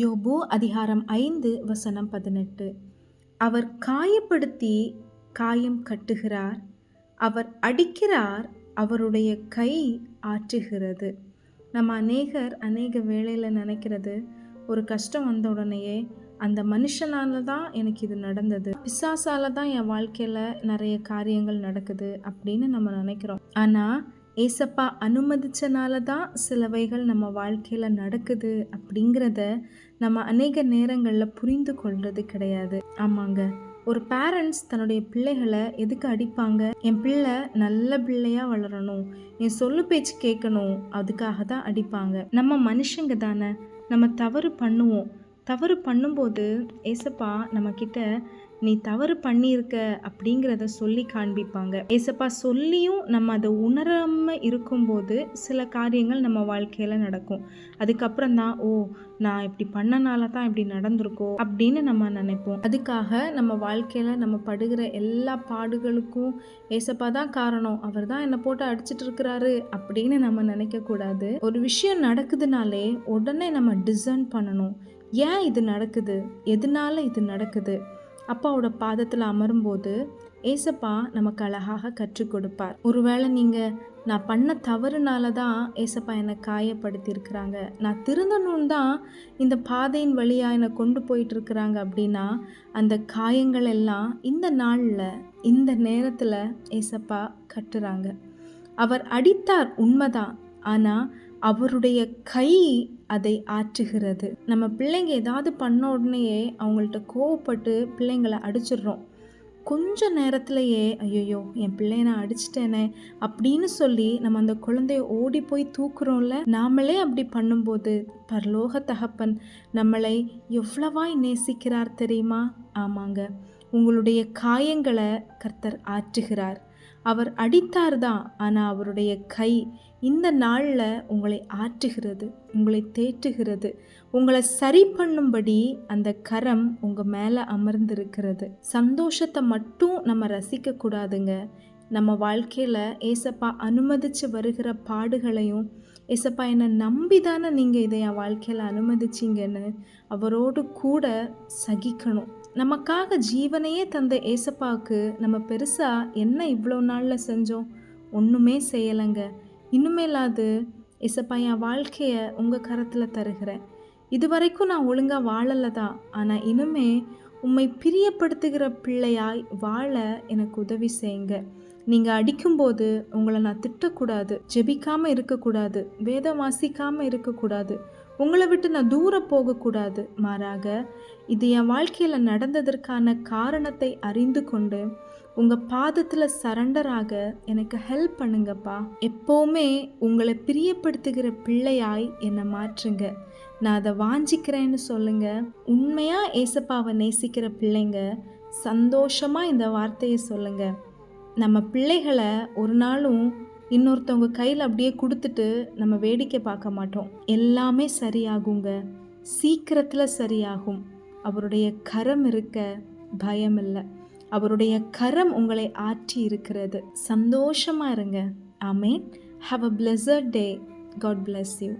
யோபோ அதிகாரம் ஐந்து வசனம் பதினெட்டு. அவர் காயப்படுத்தி காயம் கட்டுகிறார் அவர் அடிக்கிறார் அவருடைய கை ஆற்றுகிறது. நம்ம அநேகர் அநேக வேளையில் நினைக்கிறது ஒரு கஷ்டம் வந்த உடனேயே அந்த மனுஷனால தான் எனக்கு இது நடந்தது பிசாசால தான் என் வாழ்க்கையில் நிறைய காரியங்கள் நடக்குது அப்படின்னு நம்ம நினைக்கிறோம். ஆனால் ஏசப்பா அனுமதிச்சனால தான் சிலவைகள் நம்ம வாழ்க்கையில் நடக்குது அப்படிங்கிறத நம்ம அநேக நேரங்களில் புரிந்து கொள்வது கிடையாது. ஆமாங்க. ஒரு பேரண்ட்ஸ் தன்னுடைய பிள்ளைகளை எதுக்கு அடிப்பாங்க? என் பிள்ளை நல்ல பிள்ளையாக வளரணும். என் சொல்லு பேச்சு கேட்கணும். அதுக்காக தான் அடிப்பாங்க. நம்ம மனுஷங்க தானே. நம்ம தவறு பண்ணுவோம். தவறு பண்ணும்போது ஏசப்பா நம்மக்கிட்ட நீ தவறு பண்ணியிருக்க அப்படிங்கிறத சொல்லி காண்பிப்பாங்க. ஏசப்பா சொல்லியும் நம்ம அதை உணராமல் இருக்கும்போது சில காரியங்கள் நம்ம வாழ்க்கையில் நடக்கும். அதுக்கப்புறம் தான் ஓ நான் இப்படி பண்ணனால தான் இப்படி நடந்திருக்கோ அப்படின்னு நம்ம நினைப்போம். அதுக்காக நம்ம வாழ்க்கையில் நம்ம படுகிற எல்லா பாடுகளுக்கும் ஏசப்பா தான் காரணம். அவர் தான் என்னை போட்டு அடிச்சிட்டு இருக்கிறாரு அப்படின்னு நம்ம நினைக்கக்கூடாது ஒரு விஷயம் நடக்குதுனாலே உடனே நம்ம டிசைன் பண்ணணும். ஏன் இது நடக்குது? எதனால இது நடக்குது? அப்பாவோட பாதத்தில் அமரும்போது ஏசப்பா நமக்கு அழகாக கற்றுக் கொடுப்பார். ஒருவேளை நீங்கள் நான் பண்ண தவறுனால தான் ஏசப்பா என்னை காயப்படுத்தியிருக்கிறாங்க. நான் திருந்தணும் தான் இந்த பாதையின் வழியாக என்னை கொண்டு போயிட்டுருக்குறாங்க அப்படின்னா அந்த காயங்கள் எல்லாம் இந்த நாளில் இந்த நேரத்தில் ஏசப்பா கட்டுறாங்க. அவர் அடித்தார் உண்மைதான். ஆனால் அவருடைய கை அதை ஆற்றுகிறது. நம்ம பிள்ளைங்க ஏதாவது பண்ண உடனேயே அவங்கள்ட்ட கோவப்பட்டு பிள்ளைங்களை அடிச்சிடுறோம். கொஞ்ச நேரத்திலேயே ஐயோ என் பிள்ளைய நான் அடிச்சிட்டேனே அப்படின்னு சொல்லி நம்ம அந்த குழந்தைய ஓடி போய் தூக்குறோம்ல? நாமளே அப்படி பண்ணும்போது பரலோக தகப்பன் நம்மளை எவ்வளவாய் நேசிக்கிறார் தெரியுமா? ஆமாங்க. உங்களுடைய காயங்களை கர்த்தர் ஆற்றுகிறார். அவர் அடித்தார் தான் ஆனால் அவருடைய கை இந்த நாளில் உங்களை ஆற்றுகிறது உங்களை தேற்றுகிறது. உங்களை சரி பண்ணும்படி அந்த கரம் உங்கள் மேலே அமர்ந்திருக்கிறது. சந்தோஷத்தை மட்டும் நம்ம ரசிக்கக்கூடாதுங்க நம்ம வாழ்க்கையில் ஏசப்பா அனுமதித்து வருகிற பாடுகளையும் ஏசப்பா என்னை நம்பி தானே நீங்கள் இதை என் வாழ்க்கையில் அனுமதிச்சிங்கன்னு அவரோடு கூட சகிக்கணும். நமக்காக ஜீவனையே தந்த ஏசப்பாவுக்கு நம்ம பெருசாக என்ன இவ்வளோ நாளில் செஞ்சோம்? ஒன்றுமே செய்யலைங்க. இன்னுமேலாது ஏசப்பா என் வாழ்க்கையை உங்கள் கரத்தில் தருகிறேன். இது வரைக்கும் நான் ஒழுங்காக வாழலை தான் ஆனால் இனிமே உம்மை பிரியப்படுத்துகிற பிள்ளையாய் வாழ எனக்கு உதவி செய்யுங்க. நீங்கள் அடிக்கும்போது உங்களை நான் திட்டக்கூடாது ஜெபிக்காமல் இருக்கக்கூடாது வேதம் வாசிக்காமல் இருக்கக்கூடாது. உங்களை விட்டு நான் தூரம் போகக்கூடாது. மாறாக இது என் வாழ்க்கையில் நடந்ததற்கான காரணத்தை அறிந்து கொண்டு உங்கள் பாதத்தில் சரண்டராக எனக்கு ஹெல்ப் பண்ணுங்கப்பா. எப்போவுமே உங்களை பிரியப்படுத்துகிற பிள்ளையாய் என்னை மாற்றுங்க. நான் அதை வாஞ்சிக்கிறேன்னு சொல்லுங்கள் உண்மையாக ஏசப்பாவை நேசிக்கிற பிள்ளைங்க சந்தோஷமாக இந்த வார்த்தையை சொல்லுங்கள் நம்ம பிள்ளைகளை ஒரு நாளும் இன்னொருத்தவங்க கையில் அப்படியே கொடுத்துட்டு நம்ம வேடிக்கை பார்க்க மாட்டோம். எல்லாமே சரியாகுங்க. சீக்கிரத்தில் சரியாகும். அவருடைய கரம் இருக்க பயம் இல்லை. அவருடைய கரம் உங்களை ஆற்றி இருக்கிறது. சந்தோஷமாக இருங்க. ஆமேன். Have a pleasure day God bless you